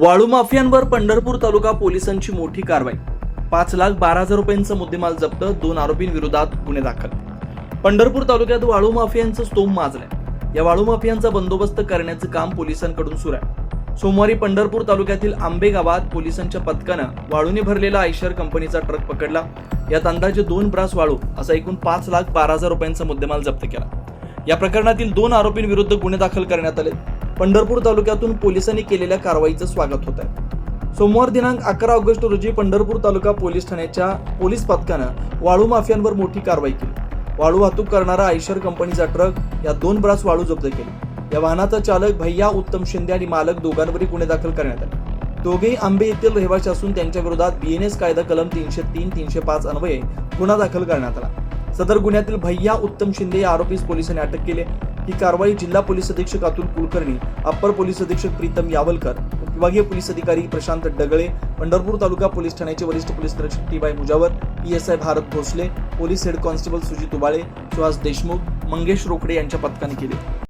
वाळू माफियांवर पंढरपूर तालुका पोलिसांची मोठी कारवाई. पाच लाख बारा हजार रुपयांचा मुद्देमाल जप्त दोन आरोपींविरोधात गुन्हे दाखल. पंढरपूर तालुक्यात वाळू माफियांचं स्तोम माजलंय. या वाळू माफियांचा बंदोबस्त करण्याचं काम पोलिसांकडून सुरू आहे. सोमवारी पंढरपूर तालुक्यातील आंबे गावात पोलिसांच्या पथकानं वाळूने भरलेला आयशर कंपनीचा ट्रक पकडला. यात अंदाजे दोन ब्रास वाळू असा एकूण पाच लाख बारा हजार रुपयांचा मुद्देमाल जप्त केला. या प्रकरणातील दोन आरोपींविरुद्ध गुन्हे दाखल करण्यात आले. पंढरपूर तालुक्यातून पोलिसांनी केलेल्या कारवाईचं स्वागत होत आहे सोमवार दिनांक अकरा ऑगस्ट रोजी पंढरपूर तालुका पोलीस ठाण्याच्या पोलीस पथकानं वाळू माफियांवर मोठी कारवाई केली. वाळू वाहतूक करणारा आयशर कंपनीचा ट्रक या दोन ब्रास वाळू जप्त केली. या वाहनाचा चालक भैया उत्तम शिंदे आणि मालक दोघांवरही गुन्हे दाखल करण्यात आले. दोघेही आंबे येथील रहिवासी असून त्यांच्या विरोधात बीएनएस कायदा कलम तीनशे तीन तीनशे पाच अन्वये गुन्हा दाखल करण्यात आला. सदर गुन्ह्यातील भैया उत्तम शिंदे या आरोपीस पोलिसांनी अटक केली. ही कारवाई जिल्हा पोलीस अधीक्षक अतुल कुलकर्णी अप्पर पोलीस अधीक्षक प्रीतम यावलकर विभागीय पोलीस अधिकारी प्रशांत डगळे पंढरपूर तालुका पोलीस ठाण्याचे वरिष्ठ पोलीस निरीक्षक टीबाई Mujawar PSI Bharat Bhosale police head constable Sujit Ubale Suhas Deshmukh Mangesh Rokade यांच्या पथकाने केले.